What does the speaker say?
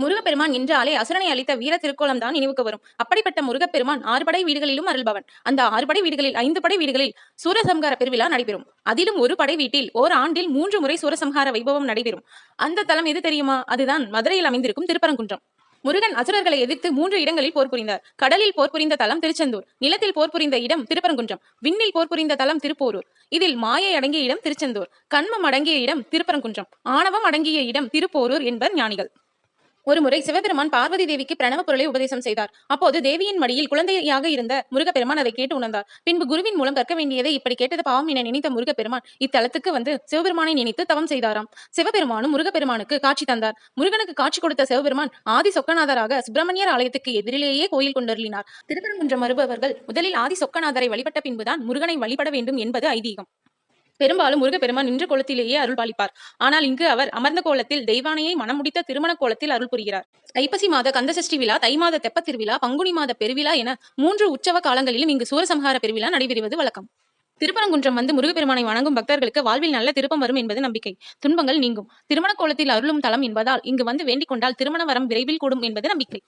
முருகப்பெருமான் என்றாலே அசுரனை அளித்த வீர திருக்கோலம் தான் நினைவுக்கு வரும். அப்படிப்பட்ட முருகப்பெருமான் ஆறுபடை வீடுகளிலும் அருள்பவன். அந்த ஆறுபடை வீடுகளில் ஐந்து படை வீடுகளில் சூரசம்ஹார பெருவிழா நடைபெறும். அதிலும் ஒரு படை வீட்டில் ஓர் ஆண்டில் மூன்று முறை சூரசம்ஹார வைபவம் நடைபெறும். அந்த தலம் எது தெரியுமா? அதுதான் மதுரையில் அமைந்திருக்கும் திருப்பரங்குன்றம். முருகன் அசுரர்களை எதிர்த்து மூன்று இடங்களில் போர் புரிந்தார். கடலில் போர் புரிந்த தலம் திருச்செந்தூர் நிலத்தில் போர் புரிந்த இடம் திருப்பரங்குன்றம் விண்ணில் போர் புரிந்த தலம் திருப்போரூர். இதில் மாயை அடங்கிய இடம் திருச்செந்தூர் கண்மம் அடங்கிய இடம் திருப்பரங்குன்றம் ஆணவம் அடங்கிய இடம் திருப்போரூர் என்பர் ஞானிகள். ஒருமுறை சிவபெருமான் பார்வதி தேவிக்கு பிரணவ பொருளை உபதேசம் செய்தார். அப்போது தேவியின் மடியில் குழந்தையாக இருந்த முருகப்பெருமான் அதை கேட்டு உணர்ந்தார். பின்பு குருவின் மூலம் கற்க வேண்டியதை இப்படி கேட்டது பாவம் என நினைத்த முருகப்பெருமான் இத்தலத்துக்கு வந்து சிவபெருமானை நினைத்து தவம் செய்தாராம். சிவபெருமானும் முருகப்பெருமானுக்கு காட்சி தந்தார். முருகனுக்கு காட்சி கொடுத்த சிவபெருமான் ஆதி சொக்கநாதராக சுப்பிரமணியர் ஆலயத்துக்கு எதிரிலேயே கோயில் கொண்டருளினார். திருப்பரங்குன்றம் வருபவர்கள் முதலில் ஆதி சொக்கநாதரை வழிபட்ட பின்புதான் முருகனை வழிபட வேண்டும் என்பது ஐதீகம். பெரும்பாலும் முருகப்பெருமான் நின்ற கோலத்திலேயே அருள் பாலிப்பார். ஆனால் இங்கு அவர் அமர்ந்த கோலத்தில் தெய்வானையை மனம் முடித்த திருமண கோலத்தில் அருள் புரிகிறார். ஐப்பசி மாத கந்தசஷ்டி விழா தை மாத தெப்ப திருவிழா பங்குனி மாத பெருவிழா என மூன்று உற்சவ காலங்களிலும் இங்கு சூரசம்ஹார பெருவிழா நடைபெறுவது வழக்கம். திருப்பரங்குன்றம் வந்து முருகப்பெருமானை வணங்கும் பக்தர்களுக்கு வாழ்வில் நல்ல திருப்பம் வரும் என்பது நம்பிக்கை. துன்பங்கள் நீங்கும். திருமண கோலத்தில் அருளும் தலம் என்பதால் இங்கு வந்து வேண்டிக் கொண்டால் திருமண வரம் விரைவில் கூடும் என்பது நம்பிக்கை.